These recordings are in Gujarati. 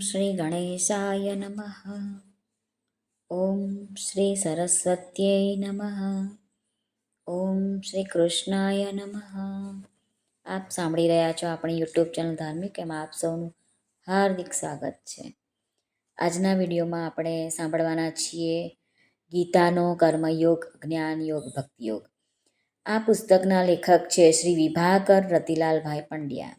શ્રી ગણેશાય નમઃ ઓમ શ્રી સરસ્વત્યై નમઃ ઓમ શ્રી કૃષ્ણાય નમઃ આપ સાંભળી રહ્યા છો આપણી યુટ્યુબ ચેનલ ધાર્મિક, એમાં આપ સૌનું હાર્દિક સ્વાગત છે. આજના વિડીયોમાં આપણે સાંભળવાના છીએ ગીતાનો કર્મયોગ જ્ઞાન યોગ ભક્તિયોગ. આ પુસ્તકના લેખક છે શ્રી વિભાકર રતિલાલભાઈ પંડ્યા.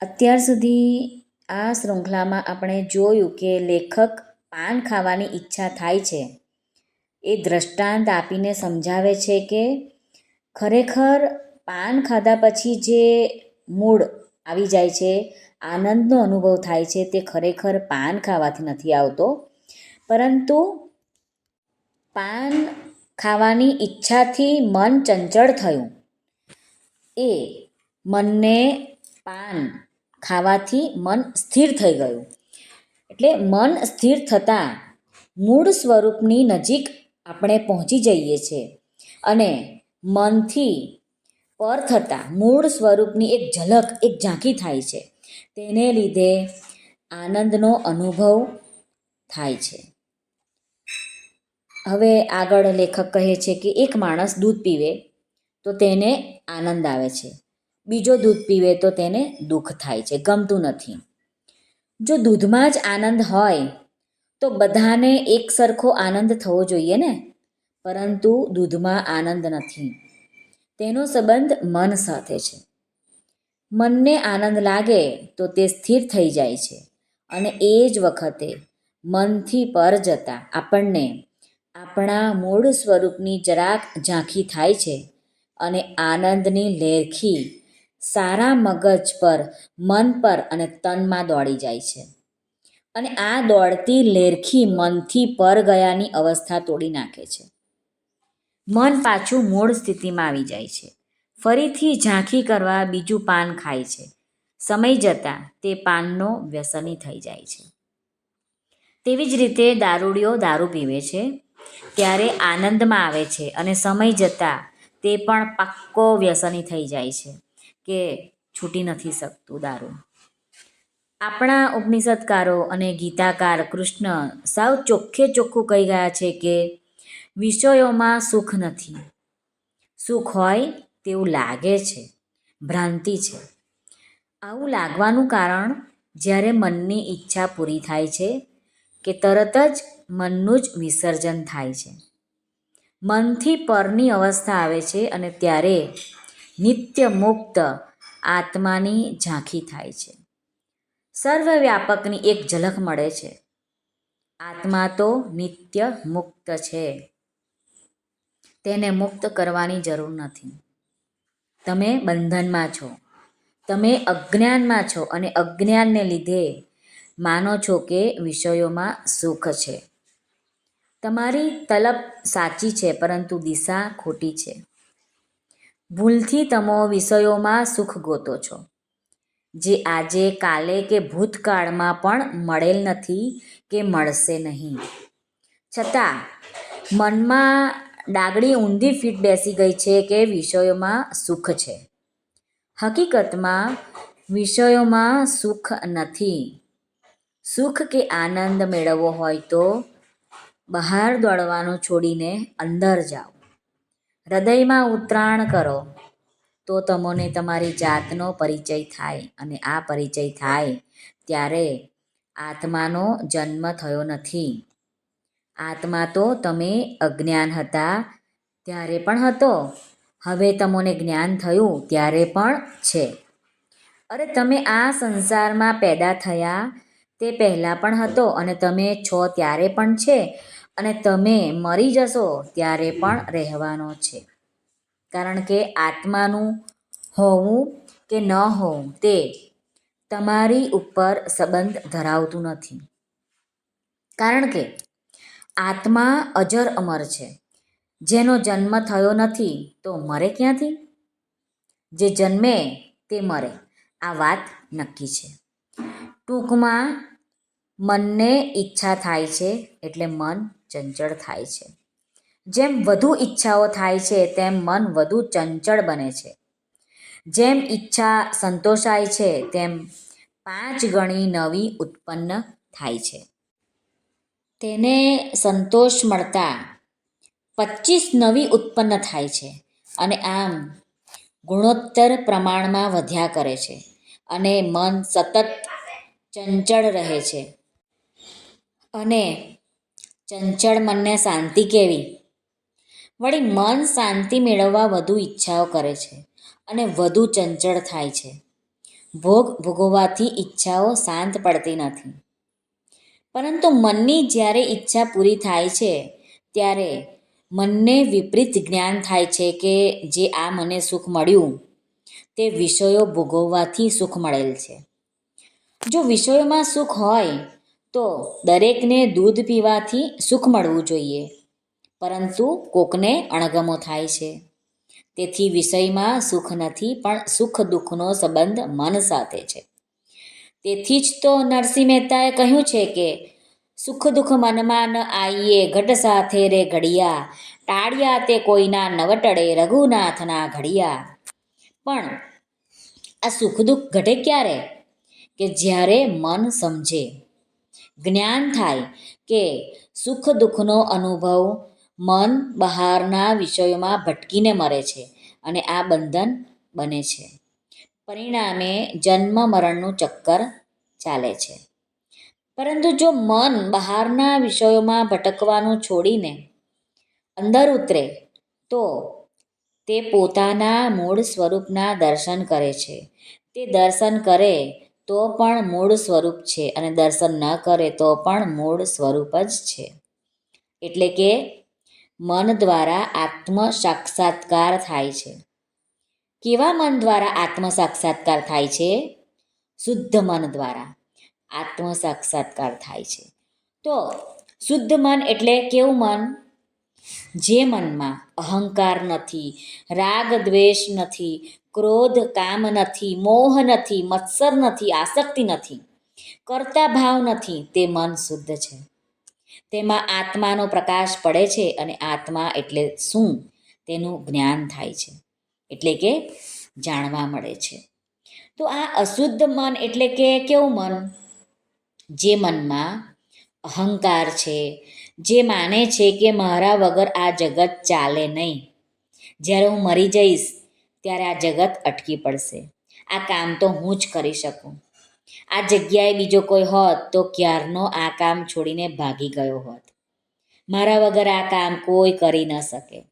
અત્યાર સુધી આ શૃંખલામાં આપણે જોયું કે લેખક પાન ખાવાની ઈચ્છા થાય છે. એ દ્રષ્ટાંત આપીને સમજાવે છે કે ખરેખર પાન ખાધા પછી જે મૂળ આવી જાય છે, આનંદનો અનુભવ થાય છે તે ખરેખર પાન ખાવાથી નથી આવતો. પરંતુ પાન ખાવાની ઈચ્છાથી મન ચંચળ થયું. એ મનને પાન ખાવાથી મન સ્થિર થઈ ગયું. એટલે મન સ્થિર થતાં મૂળ સ્વરૂપની નજીક આપણે પહોંચી જઈએ છીએ અને મનથી પર થતાં મૂળ સ્વરૂપની એક ઝલક, એક ઝાંખી થાય છે. તેને લીધે આનંદનો અનુભવ થાય છે. હવે આગળ લેખક કહે છે કે એક માણસ દૂધ પીવે તો તેને આનંદ આવે છે. બીજો દૂધ પીવે તો તેને દુઃખ થાય છે, ગમતું નથી. જો દૂધમાં જ આનંદ હોય, તો બધાને એક સરખો આનંદ થવો જોઈએ ને? પરંતુ દૂધમાં આનંદ નથી. તેનો સંબંધ મન સાથે છે. મનને આનંદ લાગે તો તે સ્થિર થઈ જાય છે અને એ જ વખતે મનથી પર જતા આપણને આપણા મૂળ સ્વરૂપની જરાક ઝાંખી થાય છે અને આનંદની લેરખી સારા મગજ પર, મન પર અને તનમાં દોડી જાય છે. અને આ દોડતી લેરખી મનથી પર ગયાની અવસ્થા તોડી નાખે છે. મન પાછું મૂળ સ્થિતિમાં આવી જાય છે. ફરીથી ઝાંખી કરવા બીજું પાન ખાય છે. સમય જતાં તે પાનનો વ્યસની થઈ જાય છે. તેવી જ રીતે દારૂડીઓ દારૂ પીવે છે. ત્યારે આનંદમાં આવે છે અને સમય જતાં તે પણ પાક્કો વ્યસની થઈ જાય છે. કે છૂટી નથી શકતું દારૂ. આપણા ઉપનિષદકારો અને ગીતાકાર કૃષ્ણ સાવ ચોખ્ખે ચોખ્ખું કહી ગયા છે કે વિષયોમાં સુખ નથી. સુખ હોય તેવું લાગે છે, ભ્રાંતિ છે. આવું લાગવાનું કારણ જ્યારે મનની ઈચ્છા પૂરી થાય છે કે તરત જ મનનું જ વિસર્જન થાય છે. મનથી પરની અવસ્થા આવે છે અને ત્યારે નિત્ય મુક્ત આત્માની ઝાંખી થાય છે. સર્વવ્યાપકની એક ઝલક મળે છે. આત્મા તો નિત્ય મુક્ત છે. તેને મુક્ત કરવાની જરૂર નથી. તમે બંધનમાં છો. તમે અજ્ઞાનમાં છો અને અજ્ઞાનને લીધે માનો છો કે વિષયોમાં સુખ છે. તમારી તલબ સાચી છે, પરંતુ દિશા ખોટી છે. ભૂલથી તમે વિષયોમાં સુખ ગોતો છો. જે આજે, કાલે કે ભૂતકાળમાં પણ મળેલ નથી કે મળશે નહીં. છતાં, મનમાં ડાગડી ઊંધી ફીટ બેસી ગઈ છે કે વિષયોમાં સુખ છે. હકીકતમાં, વિષયોમાં સુખ નથી. સુખ કે આનંદ મેળવવો હોય તો બહાર દોડવાનું છોડીને અંદર જાઓ. હૃદયમાં ઉતરાણ કરો, તો તમને તમારી જાતનો પરિચય થાય અને આ પરિચય થાય ત્યારે આત્માનો જન્મ થયો નથી. આત્મા તો તમે અજ્ઞાન હતા ત્યારે પણ હતો, હવે તમને જ્ઞાન થયું ત્યારે પણ છે. અરે તમે આ સંસારમાં પેદા થયા તે પહેલાં પણ હતો અને તમે છો ત્યારે પણ છે. અને તમે મરી જશો ત્યારે પણ રહેવાનો છે. કારણ કે આત્માનું હોવું કે ન હોવું તે તમારી ઉપર સંબંધ ધરાવતું નથી. કારણ કે આત્મા અજર અમર છે. જેનો જન્મ થયો નથી તો મરે ક્યાંથી? જે જન્મે તે મરે. આ વાત નક્કી છે. ટૂંકમાં મનને ઈચ્છા થાય છે એટલે મન ચંચળ થાય છે. જેમ વધુ ઈચ્છાઓ થાય છે, તેમ મન વધુ ચંચળ બને છે. જેમ ઈચ્છા સંતોષાય છે, તેમ પાંચ ગણી નવી ઉત્પન્ન થાય છે. તેને સંતોષ મળતા પચીસ નવી ઉત્પન્ન થાય છે અને આમ ગુણોત્તર પ્રમાણમાં વધ્યા કરે છે અને મન સતત ચંચળ રહે છે. અને ચંચળ મનને શાંતિ કેવી? વળી મન શાંતિ મેળવવા વધુ ઈચ્છાઓ કરે છે અને વધુ ચંચળ થાય છે. ભોગ ભોગવવાથી ઈચ્છાઓ શાંત પડતી નથી. પરંતુ મનની જ્યારે ઈચ્છા પૂરી થાય છે, ત્યારે મનને વિપરીત જ્ઞાન થાય છે કે જે આ મને સુખ મળ્યું, તે વિષયો ભોગવવાથી સુખ મળેલ છે. જો વિષયોમાં સુખ હોય તો દરેકને દૂધ પીવાથી સુખ મળવું જોઈએ. પરંતુ કોકને અણગમો થાય છે. તેથી વિષયમાં સુખ નથી, પણ સુખ દુઃખનો સંબંધ મન સાથે છે. તેથી જ તો નરસિંહ મહેતાએ કહ્યું છે કે, સુખ દુઃખ મનમાં ન આઈએ, ઘટ સાથે રે ઘડિયા. ટાળ્યા તે કોઈના નવટડે રઘુનાથના ઘડિયા. પણ આ સુખ દુઃખ ઘટે ક્યારે? કે જ્યારે મન સમજે. જ્ઞાન થાય કે સુખ દુઃખનો અનુભવ મન બહારના વિષયોમાં ભટકીને મરે છે અને આ બંધન બને છે. પરિણામે જન્મ મરણનું ચક્કર ચાલે છે. પરંતુ જો મન બહારના વિષયોમાં ભટકવાનું છોડીને અંદર ઉતરે, તો તે પોતાના મૂળ સ્વરૂપના દર્શન કરે છે. તે દર્શન કરે તો પણ મૂળ સ્વરૂપ છે અને દર્શન ન કરે તો પણ મૂળ સ્વરૂપ જ છે. એટલે કે મન દ્વારા આત્મ સાક્ષાત્કાર થાય છે. કેવા મન દ્વારા આત્મ સાક્ષાત્કાર થાય છે? શુદ્ધ મન દ્વારા આત્મ સાક્ષાત્કાર થાય છે. તો શુદ્ધ મન એટલે કેવું મન? જે મનમાં અહંકાર નથી, રાગ દ્વેષ નથી ક્રોધ, કામ નથી, મોહ નથી, મત્સર નથી, આસક્તિ નથી, કરતા ભાવ નથી, તે મન શુદ્ધ છે. તેમાં આત્માનો પ્રકાશ પડે છે અને આત્મા એટલે શું? તેનું જ્ઞાન થાય છે, એટલે કે જાણવા મળે છે. તો આ અશુદ્ધ મન એટલે કે કેવું મન? જે મનમાં અહંકાર છે, જે માને છે કે મારા વગર આ જગત ચાલે નહીં. જ્યારે હું મરી જઈશ ત્યારે આ જગત અટકી પડશે. આ કામ તો હું જ કરી શકું. આ જગ્યાએ બીજો કોઈ હોત તો ક્યારનો આ કામ છોડીને ભાગી ગયો હોત. મારા વગર આ કામ કોઈ કરી ન શકે.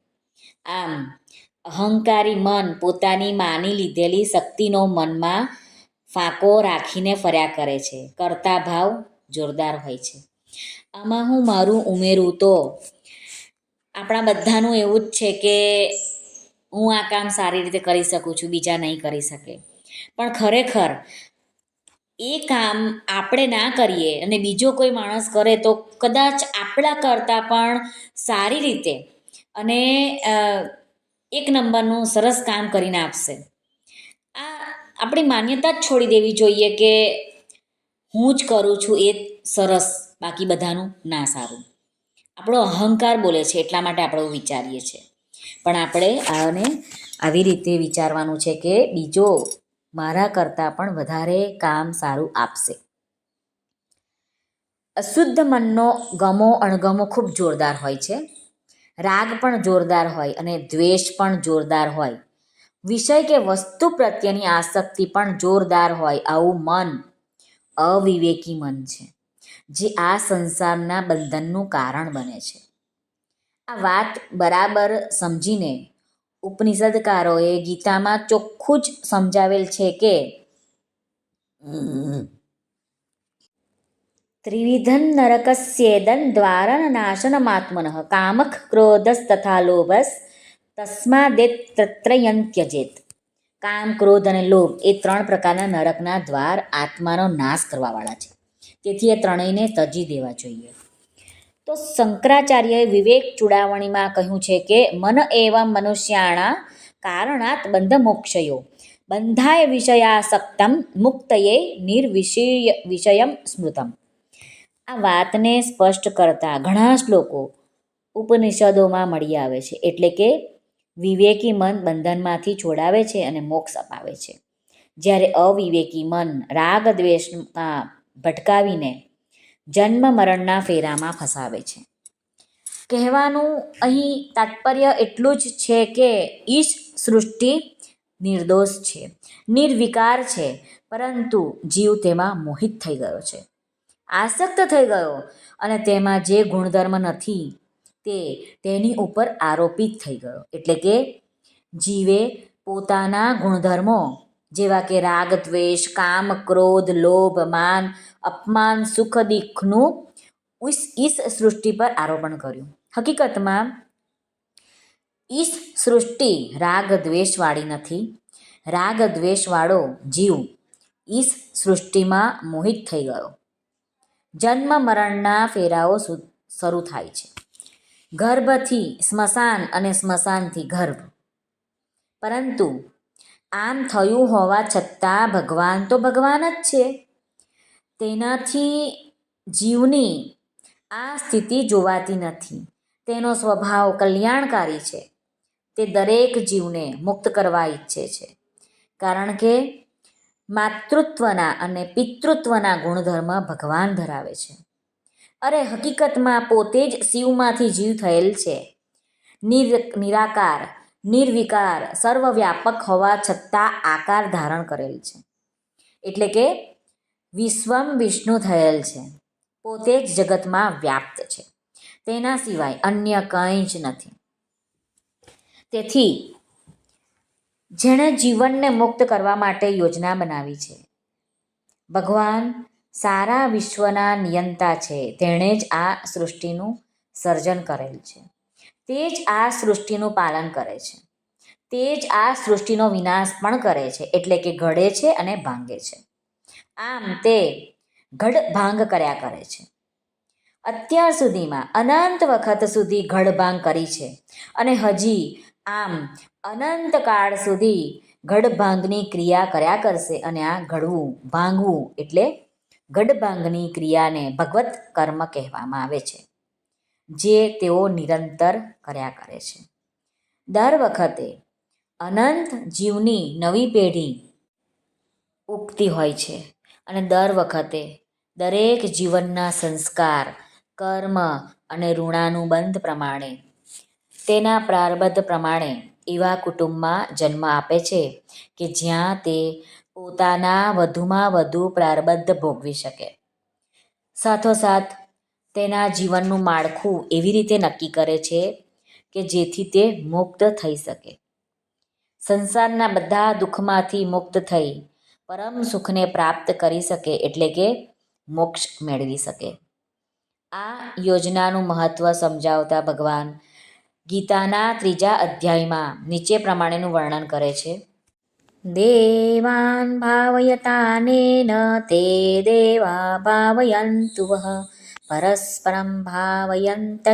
આમ, અહંકારી મન પોતાની માની લીધેલી શક્તિનો મનમાં ફાંકો રાખીને ફર્યા કરે છે. કરતા ભાવ જોરદાર હોય છે. આમાં હું મારું ઉમેરું તો, આપણા બધાનું એવું જ છે કે હું આ કામ સારી રીતે કરી શકું છું, બીજા નહીં કરી શકે. પણ ખરેખર, એ કામ આપણે ના કરીએ અને બીજો કોઈ માણસ કરે તો કદાચ આપણા કરતાં પણ સારી રીતે અને એક નંબરનું સરસ કામ કરીને આપશે. આ આપણી માન્યતા જ છોડી દેવી જોઈએ કે હું જ કરું છું એ સરસ, બાકી બધાનું ના સારું. આપણો અહંકાર બોલે છે, એટલા માટે આપણે વિચારીએ છીએ. પણ આપણે આને આવી રીતે વિચારવાનું છે કે બીજો મારા કરતાં પણ વધારે કામ સારું આપશે. અશુદ્ધ મનનો ગમો અણગમો ખૂબ જોરદાર હોય છે. રાગ પણ જોરદાર હોય અને દ્વેષ પણ જોરદાર હોય. વિષય કે વસ્તુ પ્રત્યેની આસક્તિ પણ જોરદાર હોય આવું મન અવિવેકી મન છે, જે આ સંસારના બંધનનું કારણ બને છે. આ વાત બરાબર સમજીને ઉપનિષદકારોએ ગીતામાં ચોખ્ખું જ સમજાવેલ છે કે ત્રિવિધન નરકસ્યેદન દ્વારન નાશનમાત્મન કામખ ક્રોધસ તથા લોભસ તસ્માદેત્રયંત્યજેત કામ ક્રોધ અને લોભ એ ત્રણ પ્રકારના નરકના દ્વાર આત્માનો નાશ કરવાવાળા છે. તેથી એ ત્રણેયને તજી દેવા જોઈએ. તો શંકરાચાર્યએ વિવેક ચૂડાવણીમાં કહ્યું છે કે, મન એવમ મનુષ્યાણા કારણાત બંધ મોક્ષયો બંધાય વિષયાસક્તમ મુક્તયે નિર્વિષય વિષયમ સ્મૃતમ. આ વાતને સ્પષ્ટ કરતા ઘણા શ્લોકો ઉપનિષદોમાં મળી આવે છે. એટલે કે, વિવેકી મન બંધનમાંથી છોડાવે છે અને મોક્ષ અપાવે છે. જ્યારે અવિવેકી મન રાગ દ્વેષમાં ભટકાવીને જન્મ મરણના ફેરામાં ફસાવે છે. કહેવાનું અહીં તાત્પર્ય એટલું જ છે કે ઈશ સૃષ્ટિ નિર્દોષ છે, નિર્વિકાર છે, પરંતુ જીવ તેમાં મોહિત થઈ ગયો છે. આસક્ત થઈ ગયો અને તેમાં જે ગુણધર્મ નથી તે તેની ઉપર આરોપિત થઈ ગયો. એટલે કે જીવે પોતાના ગુણધર્મો જેવા કે રાગ, દ્વેષ, કામ, ક્રોધ, લોભ, માન, અપમાન, સુખ, દુઃખનું ઈસ સૃષ્ટિ પર આરોપણ કર્યું. હકીકતમાં, ઈસ સૃષ્ટિ રાગ દ્વેષવાળી નથી. રાગ દ્વેષવાળો જીવ ઈસ સૃષ્ટિમાં મોહિત થઈ ગયો. જન્મ, મરણના ફેરાઓ શરૂ થાય છે. ગર્ભથી સ્મશાન અને સ્મશાનથી ગર્ભ. પરંતુ આમ થયું હોવા છતાં ભગવાન તો ભગવાન જ છે. તેનાથી જીવની આ સ્થિતિ જોવાતી નથી. તેનો સ્વભાવ કલ્યાણકારી છે. તે દરેક જીવને મુક્ત કરવા ઈચ્છે છે. કારણ કે માતૃત્વના અને પિતૃત્વના ગુણધર્મ ભગવાન ધરાવે છે. અરે હકીકતમાં પોતે જ શિવમાંથી જીવ થયેલ છે. નિર, નિરાકાર નિર્વિકાર, સર્વવ્યાપક હોવા છતાં આકાર ધારણ કરેલ છે. એટલે કે વિશ્વમ વિષ્ણુ થયેલ છે. પોતે જ જગતમાં વ્યાપ્ત છે. તેના સિવાય અન્ય કંઈ જ નથી. તેથી જેણે જીવનને મુક્ત કરવા માટે યોજના બનાવી છે. ભગવાન સારા વિશ્વના નિયંતા છે. તેણે જ આ સૃષ્ટિનું સર્જન કરેલ છે. તે જ આ સૃષ્ટિનું પાલન કરે છે. તે જ આ સૃષ્ટિનો વિનાશ પણ કરે છે, એટલે કે ઘડે છે અને ભાંગે છે. આમ તે ઘડ ભાંગ કર્યા કરે છે. અત્યાર સુધીમાં અનંત વખત સુધી ઘડભાંગ કરી છે અને હજી આમ અનંત કાળ સુધી ઘડભાંગની ક્રિયા કર્યા કરશે અને આ ઘડવું ભાંગવું એટલે ગડભાંગની ક્રિયાને ભગવત કર્મ કહેવામાં આવે છે. જે તેઓ નિરંતર કર્યા કરે છે. દર વખતે અનંત જીવની નવી પેઢી ઉગતી હોય છે અને દર વખતે દરેક જીવનના સંસ્કાર, કર્મ અને ઋણાનુબંધ પ્રમાણે, તેના પ્રારબ્ધ પ્રમાણે એવા કુટુંબમાં જન્મ આપે છે કે જ્યાં તે પોતાના વધુમાં વધુ પ્રારબ્ધ ભોગવી શકે. સાથોસાથ તેના જીવનનું માળખું એવી રીતે નક્કી કરે છે કે જેથી તે મુક્ત થઈ શકે. સંસારના બધા દુઃખમાંથી મુક્ત થઈ પરમ સુખને પ્રાપ્ત કરી શકે એટલે કે મોક્ષ મેળવી શકે. આ યોજનાનું મહત્ત્વ સમજાવતા ભગવાન ગીતાના ત્રીજા અધ્યાયમાં નીચે પ્રમાણેનું વર્ણન કરે છે. દેવાન ભાવયતાનેન, તે દેવા ભાવયંતુ પરસ્પરમ ભાવયંત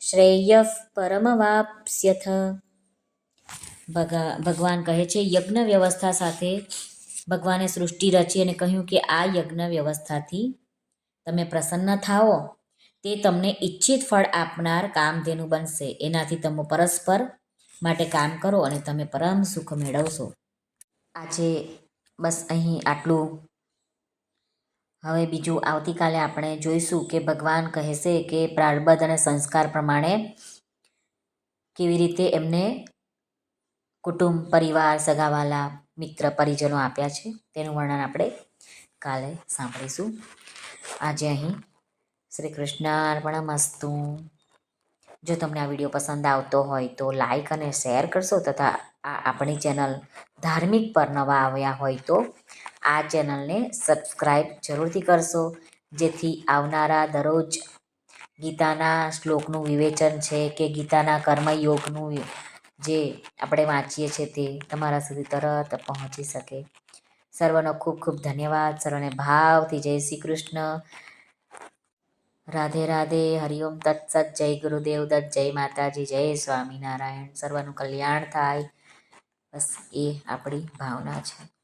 શ્રેય પરમવાપ્સ્યથ ભગા ભગવાન કહે છે યજ્ઞ વ્યવસ્થા સાથે ભગવાને સૃષ્ટિ રચી અને કહ્યું કે આ યજ્ઞ વ્યવસ્થાથી તમે પ્રસન્ન થાઓ, તે તમને ઈચ્છિત ફળ આપનાર કામધેનુ બનશે. એનાથી તમે પરસ્પર માટે કામ કરો અને તમે પરમ સુખ મેળવશો. આજે બસ અહીં આટલું. હવે બીજું આવતીકાલે આપણે જોઈશું કે ભગવાન કહેશે કે પ્રારબ્ધ અને સંસ્કાર પ્રમાણે કેવી રીતે એમને કુટુંબ, પરિવાર, સગાવાલા, મિત્ર, પરિજનો આપ્યા છે. તેનું વર્ણન આપણે કાલે સાંભળીશું. આજે અહીં શ્રી કૃષ્ણ અર્પણમસ્તુ જો તમને આ વીડિયો પસંદ આવતો હોય તો લાઈક અને શેર કરશો તથા આ આપણી ચેનલ ધાર્મિક પર નવા આવ્યા હોય તો આ ચેનલને સબસ્ક્રાઈબ જરૂરથી કરશો, જેથી આવનારા દરરોજ ગીતાના શ્લોકનું વિવેચન છે કે ગીતાના કર્મયોગનું જે આપણે વાંચીએ છીએ તે તમારા સુધી તરત પહોંચી શકે. સર્વનો ખૂબ ખૂબ ધન્યવાદ, સર્વને ભાવથી જય શ્રી કૃષ્ણ. રાધે રાધે હરિઓમ તત્સત, જય ગુરુદેવ દત્ત જય માતાજી, જય સ્વામિનારાયણ. સર્વનું કલ્યાણ થાય. બસ એ આપણી ભાવના છે.